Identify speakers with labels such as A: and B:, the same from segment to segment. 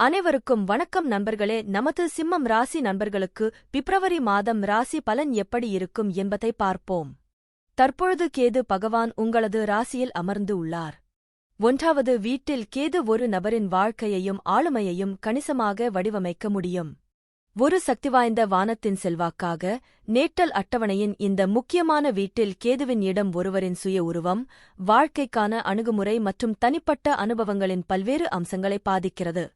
A: அனைவருக்கும் வணக்கம் நண்பர்களே. நமது சிம்மம் ராசி நண்பர்களுக்கு பிப்ரவரி மாதம் ராசி பலன் எப்படி இருக்கும் என்பதை பார்ப்போம். தற்பொழுது கேது பகவான் உங்களது ராசியில் அமர்ந்து உள்ளார். ஒன்றாவது வீட்டில் கேது ஒரு நபரின் வாழ்க்கையையும் ஆளுமையையும் கணிசமாக வடிவமைக்க முடியும். ஒரு சக்திவாய்ந்த வானத்தின் செல்வாக்காக நேட்டல் அட்டவணையின் இந்த முக்கியமான வீட்டில் கேதுவின் இடம் ஒருவரின் சுய உருவம் வாழ்க்கைக்கான அணுகுமுறை மற்றும் தனிப்பட்ட அனுபவங்களின் பல்வேறு அம்சங்களை பாதிக்கிறது.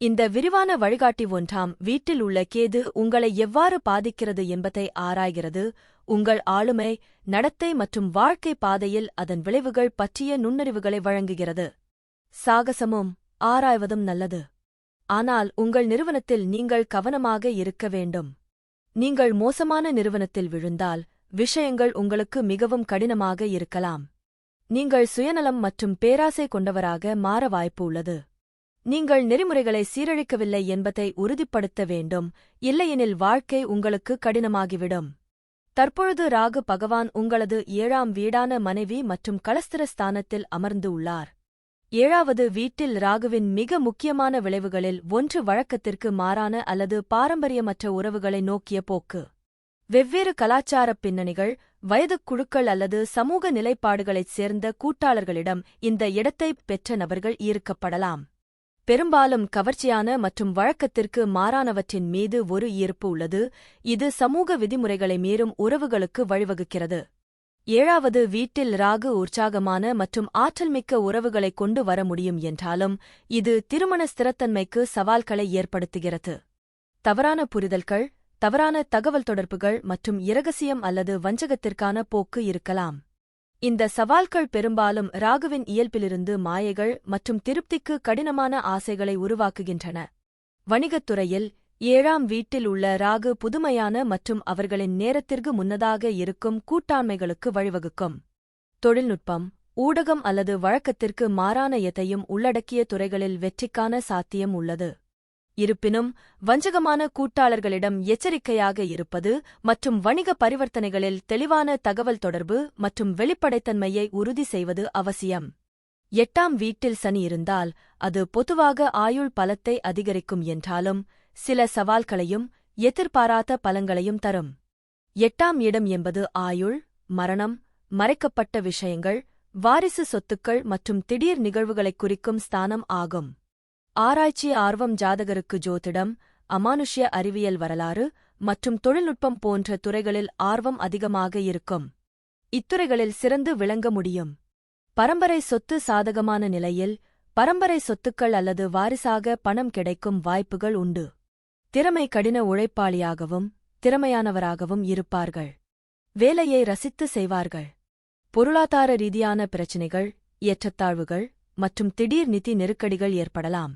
A: இந்த விரிவான வழிகாட்டி ஒன்றாம் வீட்டில் உள்ள கேது உங்களை எவ்வாறு பாதிக்கிறது என்பதை ஆராய்கிறது. உங்கள் ஆளுமை நடத்தை மற்றும் வாழ்க்கை பாதையில் அதன் விளைவுகள் பற்றிய நுண்ணறிவுகளை வழங்குகிறது. சாகசமும் ஆராய்வதும் நல்லது. ஆனால் உங்கள் நிறுவனத்தில் நீங்கள் கவனமாக இருக்க வேண்டும். நீங்கள் மோசமான நிறுவனத்தில் விழுந்தால் விஷயங்கள் உங்களுக்கு மிகவும் கடினமாக இருக்கலாம். நீங்கள் சுயநலம் மற்றும் பேராசை கொண்டவராக மாற வாய்ப்பு உள்ளது. நீங்கள் நெறிமுறைகளை சீரழிக்கவில்லை என்பதை உறுதிப்படுத்த வேண்டும். இல்லையெனில் வாழ்க்கை உங்களுக்கு கடினமாகிவிடும். தற்பொழுது ராகு பகவான் உங்களது ஏழாம் வீடான மனைவி மற்றும் கலஸ்திர ஸ்தானத்தில் அமர்ந்து உள்ளார். ஏழாவது வீட்டில் ராகுவின் மிக முக்கியமான விளைவுகளில் ஒன்று வழக்கத்திற்கு மாறான அல்லது பாரம்பரியமற்ற உறவுகளை நோக்கிய போக்கு. வெவ்வேறு கலாச்சாரப் பின்னணிகள் வயதுக் குழுக்கள் அல்லது சமூக நிலைப்பாடுகளைச் சேர்ந்த கூட்டாளர்களிடம் இந்த இடத்தைப் பெற்ற நபர்கள் ஈர்க்கப்படலாம். பெரும்பாலும் கவர்ச்சியான மற்றும் வழக்கத்திற்கு மாறானவற்றின் மீது ஒரு ஈர்ப்பு உள்ளது. இது சமூக விதிமுறைகளை மீறும் உறவுகளுக்கு வழிவகுக்கிறது. ஏழாவது வீட்டில் ராகு உற்சாகமான மற்றும் ஆற்றல்மிக்க உறவுகளை கொண்டு வர முடியும் என்றாலும் இது திருமண ஸ்திரத்தன்மைக்கு சவால்களை ஏற்படுத்துகிறது. தவறான புரிதல்கள் தவறான தகவல் தொடர்புகள் மற்றும் இரகசியம் அல்லது வஞ்சகத்திற்கான போக்கு இருக்கலாம். இந்த சவால்கள் பெரும்பாலும் ராகுவின் இயல்பிலிருந்து மாயைகள் மற்றும் திருப்திக்கு கடினமான ஆசைகளை உருவாக்குகின்றன. வணிகத்துறையில் ஏழாம் வீட்டில் உள்ள ராகு புதுமையான மற்றும் அவர்களின் நேரத்திற்கு முன்னதாக இருக்கும் கூட்டாண்மைகளுக்கு வழிவகுக்கும். தொழில்நுட்பம் ஊடகம் அல்லது வழக்கத்திற்கு மாறான எதையும் உள்ளடக்கிய துறைகளில் வெற்றிக்கான சாத்தியம் உள்ளது. இருப்பினும் வஞ்சகமான கூட்டாளர்களிடம் எச்சரிக்கையாக இருப்பது மற்றும் வணிக பரிவர்த்தனைகளில் தெளிவான தகவல் தொடர்பு மற்றும் வெளிப்படைத்தன்மையை உறுதி செய்வது அவசியம். எட்டாம் வீட்டில் சனி இருந்தால் அது பொதுவாக ஆயுள் பலத்தை அதிகரிக்கும் என்றாலும் சில சவால்களையும் எதிர்பாராத பலங்களையும் தரும். எட்டாம் இடம் என்பது ஆயுள் மரணம் மறைக்கப்பட்ட விஷயங்கள் வாரிசு சொத்துக்கள் மற்றும் திடீர் நிகழ்வுகளைக் குறிக்கும் ஸ்தானம் ஆகும். ஆராய்ச்சி ஆர்வம் ஜாதகருக்கு ஜோதிடம் அமானுஷ்ய அறிவியல் வரலாறு மற்றும் தொழில்நுட்பம் போன்ற துறைகளில் ஆர்வம் அதிகமாக இருக்கும். இத்துறைகளில் சிறந்து விளங்க முடியும். பரம்பரை சொத்து சாதகமான நிலையில் பரம்பரை சொத்துக்கள் அல்லது வாரிசாக பணம் கிடைக்கும் வாய்ப்புகள் உண்டு. திறமை கடின உழைப்பாளியாகவும் திறமையானவராகவும் இருப்பார்கள். வேலையை ரசித்து செய்வார்கள். பொருளாதார ரீதியான பிரச்சினைகள் ஏற்றத்தாழ்வுகள் மற்றும் திடீர் நிதி நெருக்கடிகள் ஏற்படலாம்.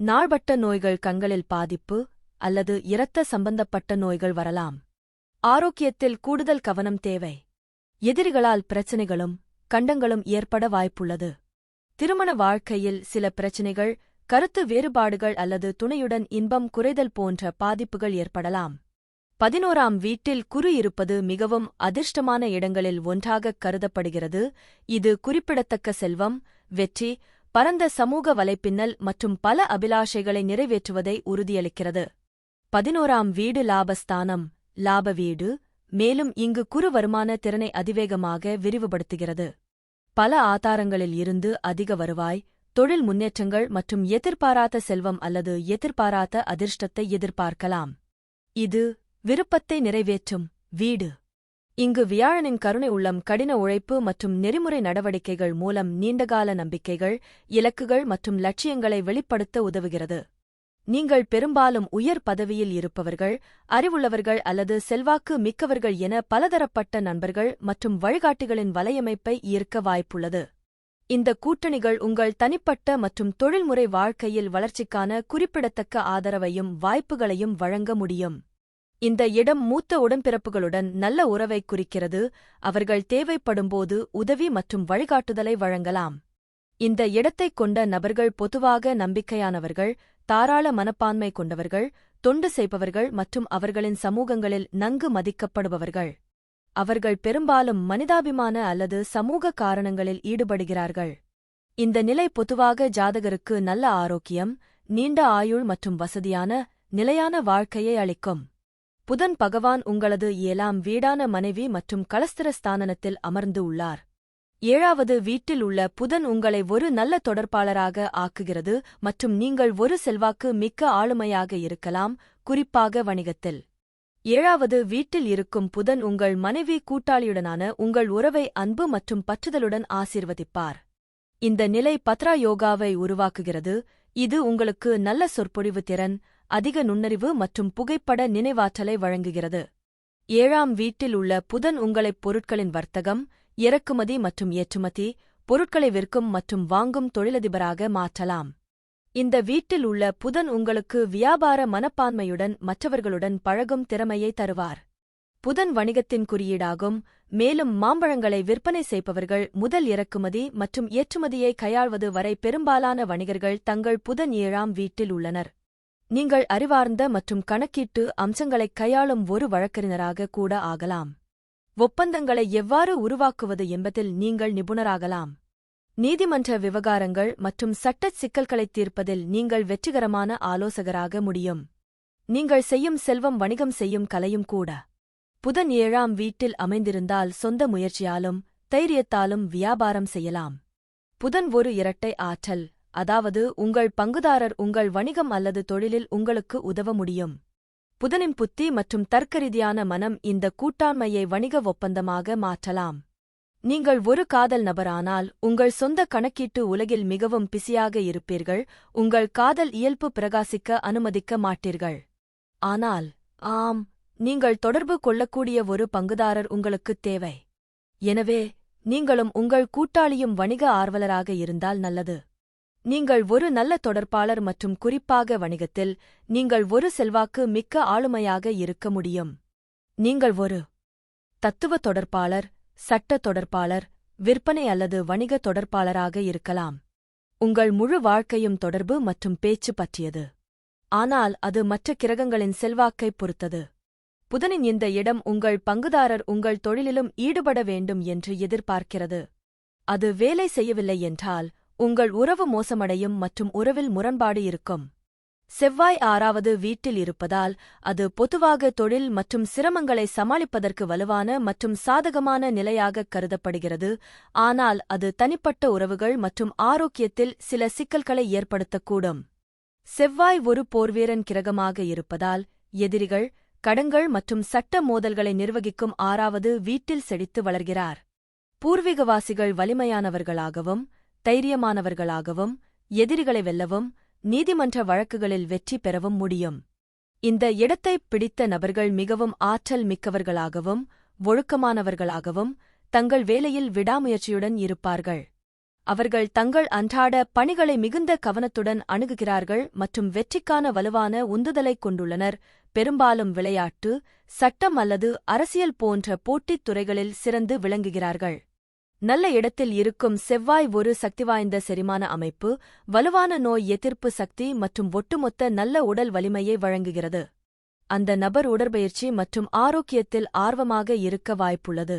A: நாள்பட்ட நோய்கள் கண்களில் பாதிப்பு அல்லது இரத்த சம்பந்தப்பட்ட நோய்கள் வரலாம். ஆரோக்கியத்தில் கூடுதல் கவனம் தேவை. எதிரிகளால் பிரச்சினைகளும் கண்டங்களும் ஏற்பட வாய்ப்புள்ளது. திருமண வாழ்க்கையில் சில பிரச்சினைகள் கருத்து வேறுபாடுகள் அல்லது துணையுடன் இன்பம் குறைதல் போன்ற பாதிப்புகள் ஏற்படலாம். பதினோராம் வீட்டில் குறு இருப்பது மிகவும் அதிர்ஷ்டமான இடங்களில் ஒன்றாகக் கருதப்படுகிறது. இது குறிப்பிடத்தக்க செல்வம் வெற்றி பரந்த சமூக வலைப்பின்னல் மற்றும் பல அபிலாஷைகளை நிறைவேற்றுவதை உறுதியளிக்கிறது. பதினோராம் வீடு லாபஸ்தானம். லாப வீடு மேலும் இங்கு குறு வருமான திறனை அதிவேகமாக விரிவுபடுத்துகிறது. பல ஆதாரங்களில் இருந்து அதிக வருவாய் தொழில் முன்னேற்றங்கள் மற்றும் எதிர்பாராத செல்வம் அல்லது எதிர்பாராத அதிர்ஷ்டத்தை எதிர்பார்க்கலாம். இது விருப்பத்தை நிறைவேற்றும் வீடு. இங்கு வியாழனின் கருணை உள்ளம் கடின உழைப்பு மற்றும் நெறிமுறை நடவடிக்கைகள் மூலம் நீண்டகால நம்பிக்கைகள் இலக்குகள் மற்றும் லட்சியங்களை வெளிப்படுத்த உதவுகிறது. நீங்கள் பெரும்பாலும் உயர் பதவியில் இருப்பவர்கள் அறிவுள்ளவர்கள் அல்லது செல்வாக்கு மிக்கவர்கள் என பலதரப்பட்ட நண்பர்கள் மற்றும் வழிகாட்டிகளின் வலையமைப்பை ஈர்க்க வாய்ப்புள்ளது. இந்த கூட்டணிகள் உங்கள் தனிப்பட்ட மற்றும் தொழில்முறை வாழ்க்கையில் வளர்ச்சிக்கான குறிப்பிடத்தக்க ஆதரவையும் வாய்ப்புகளையும் வழங்க முடியும். இந்த இடம் மூத்த உடன்பிறப்புகளுடன் நல்ல உறவைக் குறிக்கிறது. அவர்கள் தேவைப்படும்போது உதவி மற்றும் வழிகாட்டுதலை வழங்கலாம். இந்த இடத்தைக் கொண்ட நபர்கள் பொதுவாக நம்பிக்கையானவர்கள் தாராள மனப்பான்மை கொண்டவர்கள் தொண்டு செய்பவர்கள் மற்றும் அவர்களின் சமூகங்களில் நன்கு மதிக்கப்படுபவர்கள். அவர்கள் பெரும்பாலும் மனிதாபிமான அல்லது சமூக காரணங்களில் ஈடுபடுகிறார்கள். இந்த நிலை பொதுவாக ஜாதகருக்கு நல்ல ஆரோக்கியம் நீண்ட ஆயுள் மற்றும் வசதியான நிலையான வாழ்க்கையை அளிக்கும். புதன் பகவான் உங்களது ஏழாம் வீடான மனைவி மற்றும் கலஸ்திர ஸ்தானத்தில் அமர்ந்து உள்ளார். ஏழாவது வீட்டில் உள்ள புதன் உங்களை ஒரு நல்ல தொடர்பாளராக ஆக்குகிறது மற்றும் நீங்கள் ஒரு செல்வாக்கு மிக்க ஆளுமையாக இருக்கலாம் குறிப்பாக வணிகத்தில். ஏழாவது வீட்டில் இருக்கும் புதன் உங்கள் மனைவி கூட்டாளியுடனான உங்கள் உறவை அன்பு மற்றும் பற்றுதலுடன் ஆசீர்வதிப்பார். இந்த நிலை பத்ரா யோகாவை உருவாக்குகிறது. இது உங்களுக்கு நல்ல சொற்பொழிவு திறன் அதிக நுண்ணறிவு மற்றும் புகைப்பட நினைவாற்றலை வழங்குகிறது. ஏழாம் வீட்டில் உள்ள புதன் உங்களைப் பொருட்களின் வர்த்தகம் இறக்குமதி மற்றும் ஏற்றுமதி பொருட்களை விற்கும் மற்றும் வாங்கும் தொழிலதிபராக மாற்றலாம். இந்த வீட்டில் உள்ள புதன் உங்களுக்கு வியாபார மனப்பான்மையுடன் மற்றவர்களுடன் பழகும் திறமையை தருவார். புதன் வணிகத்தின் குறியீடாகும் மேலும் மாம்பழங்களை விற்பனை செய்பவர்கள் முதல் இறக்குமதி மற்றும் ஏற்றுமதியை கையாள்வது வரை பெரும்பாலான வணிகர்கள் தங்கள் புதன் ஏழாம் வீட்டில் உள்ளனர். நீங்கள் அறிவார்ந்த மற்றும் கணக்கீட்டு அம்சங்களைக் கையாளும் ஒரு வழக்கறிஞராக கூட ஆகலாம். ஒப்பந்தங்களை எவ்வாறு உருவாக்குவது என்பதில் நீங்கள் நிபுணராகலாம். நீதிமன்ற விவகாரங்கள் மற்றும் சட்டச் சிக்கல்களைத் தீர்ப்பதில் நீங்கள் வெற்றிகரமான ஆலோசகராக முடியும். நீங்கள் செய்யும் செல்வம் வணிகம் செய்யும் கலையும் கூட. புதன் ஏழாம் வீட்டில் அமைந்திருந்தால் சொந்த முயற்சியாலும் தைரியத்தாலும் வியாபாரம் செய்யலாம். புதன் ஒரு இரட்டை ஆற்றல். அதாவது உங்கள் பங்குதாரர் உங்கள் வணிகம் அல்லது தொழிலில் உங்களுக்கு உதவ முடியும். புதனின் புத்தி மற்றும் தர்க்கரீதியான மனம் இந்த கூட்டாண்மையை வணிக ஒப்பந்தமாக மாற்றலாம். நீங்கள் ஒரு காதல் நபரானால் உங்கள் சொந்த கணக்கீட்டு உலகில் மிகவும் பிஸியாக இருப்பீர்கள் உங்கள் காதல் இயல்பு பிரகாசிக்க அனுமதிக்க மாட்டீர்கள். ஆனால் ஆம் நீங்கள் தொடர்பு கொள்ளக்கூடிய ஒரு பங்குதாரர் உங்களுக்குத் தேவை. எனவே நீங்களும் உங்கள் கூட்டாளியும் வணிக ஆர்வலராக இருந்தால் நல்லது. நீங்கள் ஒரு நல்ல தொடர்பாளர் மற்றும் குறிப்பாக வணிகத்தில் நீங்கள் ஒரு செல்வாக்கு மிக்க ஆளுமையாக இருக்க முடியும். நீங்கள் ஒரு தத்துவ தொடர்பாளர் சட்ட தொடர்பாளர் விற்பனை அல்லது வணிக தொடர்பாளராக இருக்கலாம். உங்கள் முழு வாழ்க்கையும் தொடர்பு மற்றும் பேச்சு பற்றியது. ஆனால் அது மற்ற கிரகங்களின் செல்வாக்கைப் பொறுத்தது. புதனின் இந்த இடம் உங்கள் பங்குதாரர் உங்கள் தொழிலிலும் ஈடுபட வேண்டும் என்று எதிர்பார்க்கிறது. அது வேலை செய்யவில்லை என்றால் உங்கள் உறவு மோசமடையும் மற்றும் உறவில் முரண்பாடு இருக்கும். செவ்வாய் ஆறாவது வீட்டில் இருப்பதால் அது பொதுவாக தொழில் மற்றும் சிரமங்களை சமாளிப்பதற்கு வலுவான மற்றும் சாதகமான நிலையாகக் கருதப்படுகிறது. ஆனால் அது தனிப்பட்ட உறவுகள் மற்றும் ஆரோக்கியத்தில் சில சிக்கல்களை ஏற்படுத்தக்கூடும். செவ்வாய் ஒரு போர்வீரன் கிரகமாக இருப்பதால் எதிரிகள் கடங்கள் மற்றும் சட்ட மோதல்களை நிர்வகிக்கும் ஆறாவது வீட்டில் செழித்து வளர்கிறார். பூர்வீகவாசிகள் வலிமையானவர்களாகவும் தைரியமானவர்களாகவும் எதிரிகளை வெல்லவும் நீதிமன்ற வழக்குகளில் வெற்றி பெறவும் முடியும். இந்த இடத்தைப் பிடித்த நபர்கள் மிகவும் ஆற்றல் மிக்கவர்களாகவும் ஒழுக்கமானவர்களாகவும் தங்கள் வேலையில் விடாமுயற்சியுடன் இருப்பார்கள். அவர்கள் தங்கள் அன்றாட பணிகளை மிகுந்த கவனத்துடன் அணுகுகிறார்கள் மற்றும் வெற்றிக்கான வலுவான உந்துதலைக் கொண்டுள்ளனர். பெரும்பாலும் விளையாட்டு சட்டம் அல்லது அரசியல் போன்ற போட்டித் துறைகளில் சிறந்து விளங்குகிறார்கள். நல்ல இடத்தில் இருக்கும் செவ்வாய் ஒரு சக்திவாய்ந்த செரிமான அமைப்பு வலுவான நோய் எதிர்ப்பு சக்தி மற்றும் ஒட்டுமொத்த நல்ல உடல் வலிமையை வழங்குகிறது. அந்த நபர் உடற்பயிற்சி மற்றும் ஆரோக்கியத்தில் ஆர்வமாக இருக்க வாய்ப்புள்ளது.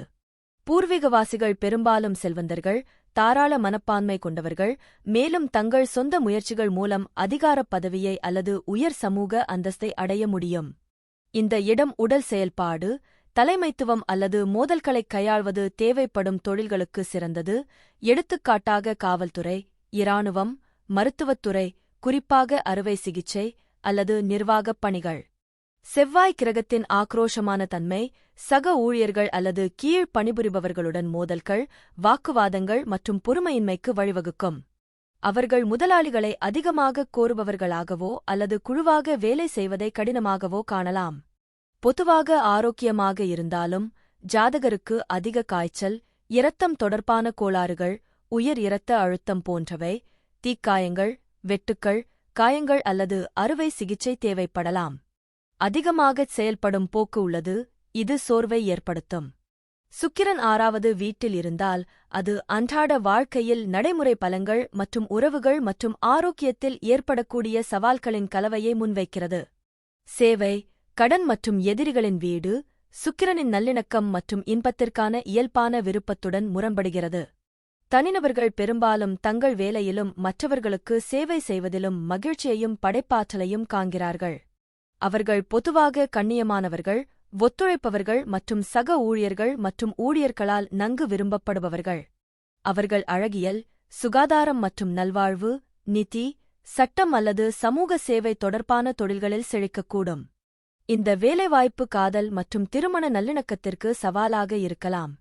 A: பூர்வீகவாசிகள் பெரும்பாலும் செல்வந்தர்கள் தாராள மனப்பான்மை கொண்டவர்கள் மேலும் தங்கள் சொந்த முயற்சிகள் மூலம் அதிகாரப் பதவியை அல்லது உயர் சமூக அந்தஸ்தை அடைய முடியும். இந்த இடம் உடல் செயல்பாடு தலைமைத்துவம் அல்லது மோதல்களைக் கையாள்வது தேவைப்படும் தொழில்களுக்கு சிறந்தது. எடுத்துக்காட்டாக காவல்துறை இராணுவம் மருத்துவத்துறை குறிப்பாக அறுவை சிகிச்சை அல்லது நிர்வாகப் பணிகள். செவ்வாய் கிரகத்தின் ஆக்ரோஷமான தன்மை சக ஊழியர்கள் அல்லது கீழ் பணிபுரிபவர்களுடன் மோதல்கள் வாக்குவாதங்கள் மற்றும் பொறுமையின்மைக்கு வழிவகுக்கும். அவர்கள் முதலாளிகளை அதிகமாகக் கோருபவர்களாகவோ அல்லது குழுவாக வேலை செய்வதை கடினமாகவோ காணலாம். பொதுவாக ஆரோக்கியமாக இருந்தாலும் ஜாதகருக்கு அதிக காய்ச்சல் இரத்தம் தொடர்பான கோளாறுகள் உயர் இரத்த அழுத்தம் போன்றவை தீக்காயங்கள் வெட்டுக்கள் காயங்கள் அல்லது அறுவை சிகிச்சை தேவைப்படலாம். அதிகமாகச் செயல்படும் போக்கு உள்ளது இது சோர்வை ஏற்படுத்தும். சுக்கிரன் ஆறாவது வீட்டில் இருந்தால் அது அன்றாட வாழ்க்கையில் நடைமுறை பலங்கள் மற்றும் உறவுகள் மற்றும் ஆரோக்கியத்தில் ஏற்படக்கூடிய சவால்களின் கலவையை முன்வைக்கிறது. சேவை கடன் மற்றும் எதிரிகளின் வீடு சுக்கிரனின் நல்லிணக்கம் மற்றும் இன்பத்திற்கான இயல்பான விருப்பத்துடன் முரண்படுகிறது. தனிநபர்கள் பெரும்பாலும் தங்கள் வேலையிலும் மற்றவர்களுக்கு சேவை செய்வதிலும் மகிழ்ச்சியையும் படைப்பாற்றலையும் காண்கிறார்கள். அவர்கள் பொதுவாக கண்ணியமானவர்கள் ஒத்துழைப்பவர்கள் மற்றும் சக ஊழியர்கள் மற்றும் ஊழியர்களால் நன்கு விரும்பப்படுபவர்கள். அவர்கள் அழகியல் சுகாதாரம் மற்றும் நல்வாழ்வு நிதி சட்டம் அல்லது சமூக சேவை தொடர்பான தொழில்களில் செழிக்கக்கூடும். இந்த வேலைவாய்ப்பு காதல் மற்றும் திருமண நல்லிணக்கத்திற்கு சவாலாக இருக்கலாம்.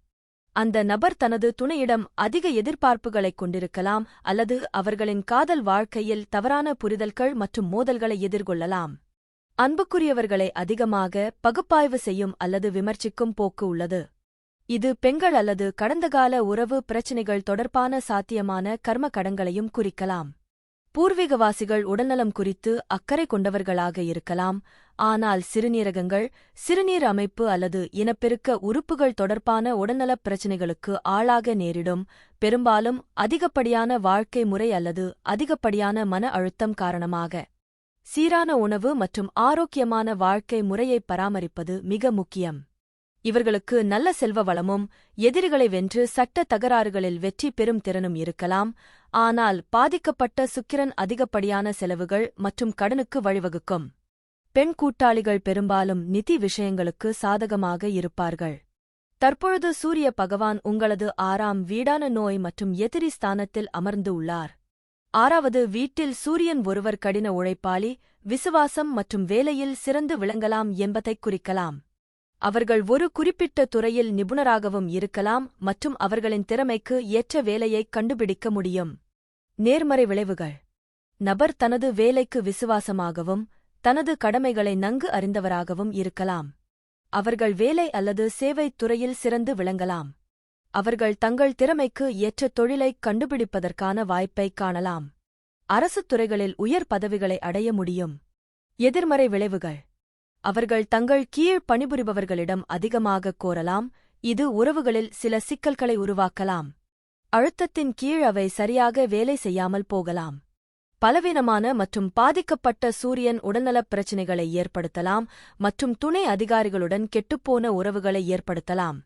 A: அந்த நபர் தனது துணையிடம் அதிக எதிர்பார்ப்புகளைக் கொண்டிருக்கலாம் அல்லது அவர்களின் காதல் வாழ்க்கையில் தவறான புரிதல்கள் மற்றும் மோதல்களை எதிர்கொள்ளலாம். அன்புக்குரியவர்களை அதிகமாக பகுப்பாய்வு செய்யும் அல்லது விமர்சிக்கும் போக்கு உள்ளது. இது பெண்கள் அல்லது கடந்தகால உறவு பிரச்சினைகள் தொடர்பான சாத்தியமான கர்ம கடங்களையும் குறிக்கலாம். பூர்வீகவாசிகள் உடல்நலம் குறித்து அக்கறை கொண்டவர்களாக இருக்கலாம். ஆனால் சிறுநீரகங்கள் சிறுநீர் அமைப்பு அல்லது இனப்பெருக்க உறுப்புகள் தொடர்பான உடல்நலப் பிரச்சினைகளுக்கு ஆளாக நேரிடும். பெரும்பாலும் அதிகப்படியான வாழ்க்கை முறை அல்லது அதிகப்படியான மன அழுத்தம் காரணமாக. சீரான உணவு மற்றும் ஆரோக்கியமான வாழ்க்கை முறையை பராமரிப்பது மிக முக்கியம். இவர்களுக்கு நல்ல செல்வ வளமும் எதிரிகளை வென்று சட்ட தகராறுகளில் வெற்றி பெறும் திறனும் இருக்கலாம். ஆனால் பாதிக்கப்பட்ட சுக்கிரன் அதிகப்படியான செலவுகள் மற்றும் கடனுக்கு வழிவகுக்கும். பெண் கூட்டாளிகள் பெரும்பாலும் நிதி விஷயங்களுக்கு சாதகமாக இருப்பார்கள். தற்பொழுது சூரிய பகவான் உங்களது ஆறாம் வீடான நோய் மற்றும் எதிரி ஸ்தானத்தில் அமர்ந்து உள்ளார். ஆறாவது வீட்டில் சூரியன் ஒருவர் கடின உழைப்பாளி விசுவாசம் மற்றும் வேலையில் சிறந்து விளங்கலாம் என்பதைக் குறிக்கலாம். அவர்கள் ஒரு குறிப்பிட்ட துறையில் நிபுணராகவும் இருக்கலாம் மற்றும் அவர்களின் திறமைக்கு ஏற்ற வேலையைக் கண்டுபிடிக்க முடியும். நேர்மறை விளைவுகள். நபர் தனது வேலைக்கு விசுவாசமாகவும் தனது கடமைகளை நன்கு அறிந்தவராகவும் இருக்கலாம். அவர்கள் வேலை அல்லது சேவைத் துறையில் சிறந்து விளங்கலாம். அவர்கள் தங்கள் திறமைக்கு ஏற்ற தொழிலைக் கண்டுபிடிப்பதற்கான வாய்ப்பைக் காணலாம். அரசுத் துறைகளில் உயர் பதவிகளை அடைய முடியும். எதிர்மறை விளைவுகள். அவர்கள் தங்கள் கீழ் பணிபுரிபவர்களிடம் அதிகமாகக் கோரலாம் இது உறவுகளில் சில சிக்கல்களை உருவாக்கலாம். அழுத்தத்தின் கீழ் அவை சரியாக வேலை செய்யாமல் போகலாம். பலவீனமான மற்றும் பாதிக்கப்பட்ட சூரியன் உடல்நலப் பிரச்சினைகளை ஏற்படுத்தலாம் மற்றும் துணை அதிகாரிகளுடன் கெட்டுப்போன உறவுகளை ஏற்படுத்தலாம்.